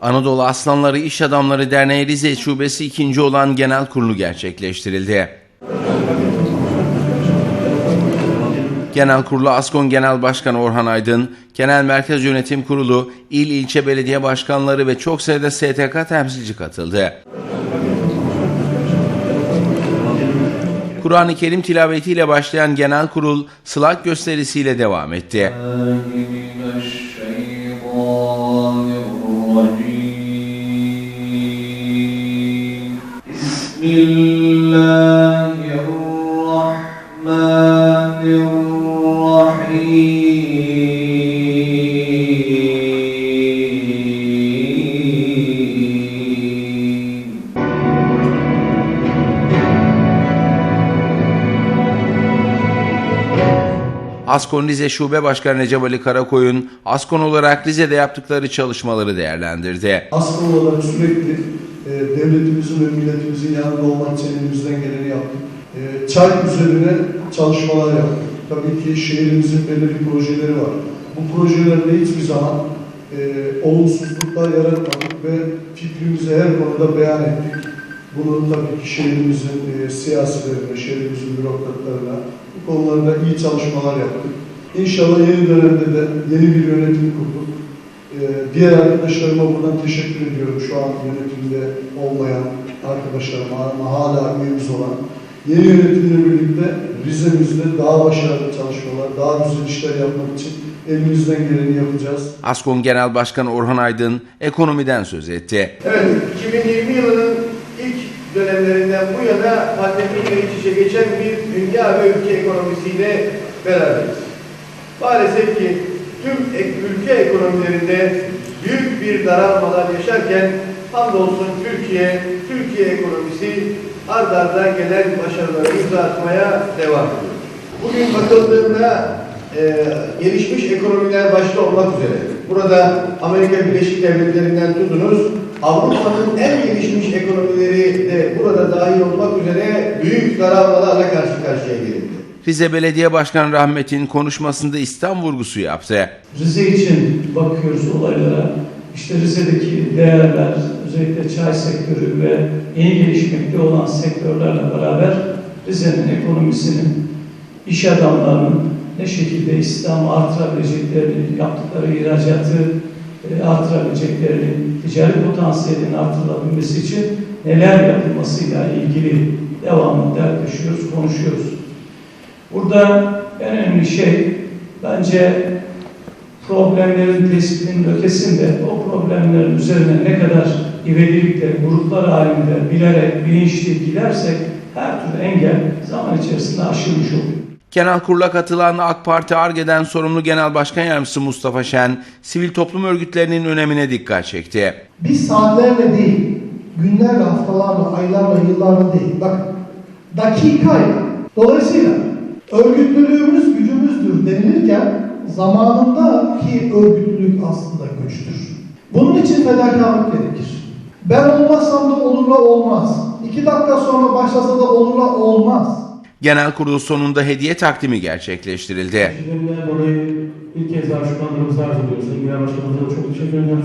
Anadolu Aslanları İş Adamları Derneği Rize Şubesi ikinci olan genel kurulu gerçekleştirildi. Genel kurulu Askon Genel Başkanı Orhan Aydın, Genel Merkez Yönetim Kurulu, il ilçe belediye başkanları ve çok sayıda STK temsilci katıldı. Kur'an-ı Kerim tilavetiyle başlayan genel kurul slak gösterisiyle devam etti. Askon Rize Şube Başkanı Recep Ali Karakoyun, Askon olarak Rize'de yaptıkları çalışmaları değerlendirdi. Askıl olarak sürekli e, devletimizin ve milletimizin yanında olmak için elimizden geleni yaptık. E, çay üzerine çalışmalar yaptık. Tabii ki şehrimizin belirli projeleri var. Bu projelerde hiçbir zaman e, olumsuzluklar yaratmadık ve fikrimizi her konuda beyan ettik. Bunu tabii ki şehrimizin e, siyasilerine, şehrimizin bürokratlarına bu konularda iyi çalışmalar yaptık. İnşallah yeni dönemde de yeni bir yönetim kurduk. Ee, diğer arkadaşlarıma buradan teşekkür ediyorum şu an yönetimde olmayan arkadaşlarıma hala üyemiz olan. Yeni yönetimle birlikte Rize'mizde daha başarılı çalışmalar, daha güzel işler yapmak için elimizden geleni yapacağız. Askon Genel Başkanı Orhan Aydın ekonomiden söz etti. Evet, 2020 yılının ilk dönemlerinden bu yana pandemiyle iç içe geçen bir dünya ve ülke ekonomisiyle beraberiz. Maalesef ki tüm ülke ekonomilerinde büyük bir daralmalar yaşarken hamdolsun Türkiye, Türkiye ekonomisi ard arda gelen başarıları imza devam ediyor. Bugün bakıldığında e, gelişmiş ekonomiler başta olmak üzere. Burada Amerika Birleşik Devletleri'nden tutunuz, Avrupa'nın en gelişmiş ekonomileri de burada dahil olmak üzere büyük daralmalarla karşı karşıya gelindi. Rize Belediye Başkanı Rahmet'in konuşmasında İslam vurgusu yaptı. Rize için bakıyoruz olaylara. İşte Rize'deki değerler, özellikle çay sektörü ve yeni gelişmekte olan sektörlerle beraber Rize'nin ekonomisinin, iş adamlarının ne şekilde İslam'ı artırabileceklerini, yaptıkları ihracatı e, artırabileceklerini, ticari potansiyelinin artırılabilmesi için neler yapılmasıyla ilgili devamlı dertleşiyoruz, konuşuyoruz. Burada en önemli şey bence problemlerin tespitinin ötesinde o problemlerin üzerine ne kadar ivedilikle, gruplar halinde bilerek, bilinçli gidersek her türlü engel zaman içerisinde aşılmış oluyor. Genel kurula katılan AK Parti Arge'den sorumlu Genel Başkan Yardımcısı Mustafa Şen, sivil toplum örgütlerinin önemine dikkat çekti. Biz saatlerle değil, günlerle, haftalarla, aylarla, yıllarla değil. Bakın, dakikayla. Dolayısıyla örgütlülüğümüz gücümüzdür denilirken zamanındaki örgütlülük aslında güçtür. Bunun için fedakarlık gerekir. Ben olmazsam da olurla olmaz. İki dakika sonra başlasa da olurla olmaz. Genel kurul sonunda hediye takdimi gerçekleştirildi. Şimdiden dolayı ilk kez daha şükranlarımızı arz ediyoruz. Sayın Genel Başkanımıza çok teşekkür ediyoruz.